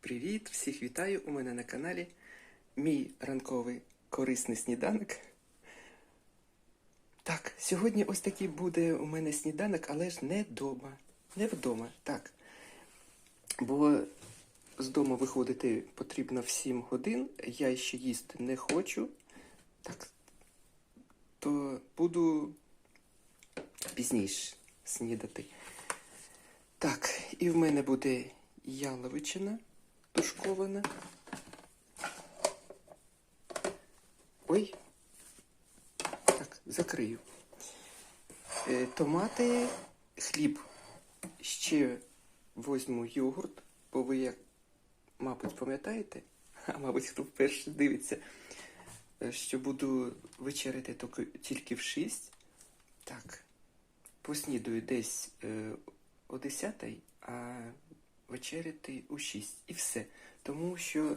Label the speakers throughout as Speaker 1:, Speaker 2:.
Speaker 1: Привіт! Всіх вітаю у мене на каналі. Мій ранковий корисний сніданок. Так, сьогодні ось такий буде у мене сніданок, але ж не вдома. Не вдома, так. Бо з дому виходити потрібно в 7 годин. Я ще їсти не хочу. Так. То буду пізніше снідати. Так, і в мене буде яловичина тушкована. Ой. Так, закрию. Е, томати, хліб. Ще возьму йогурт, бо ви як, мабуть, пам'ятаєте, а мабуть, хто вперше дивиться, е, що буду вечеряти тільки- в 6. Так, поснідаю десь е, о 10, а вечеряти у 6. І все. Тому що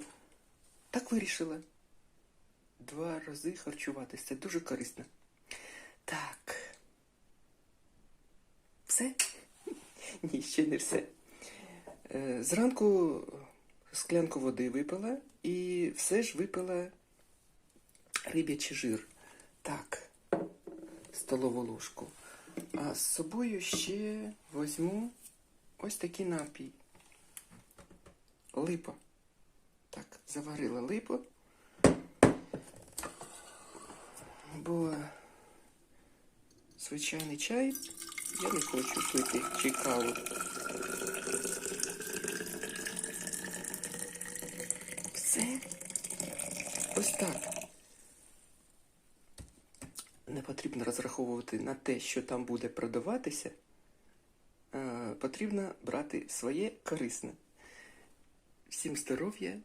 Speaker 1: так вирішила. Два рази харчуватися. Це дуже корисно. Так. Все? Ні, ще не все. Е, Зранку склянку води випила і все ж випила риб'ячий жир. Так, столову ложку. А з собою ще возьму ось такий напій. Липа. Так, заварила липу. Бо звичайний чай я не хочу пити чи каву. Все. Ось так. Не потрібно розраховувати на те, що там буде продаватися. Е, Потрібно брати своє корисне. Всім здоров'я,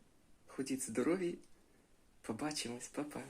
Speaker 1: ходіть здорові. Побачимось, па-па.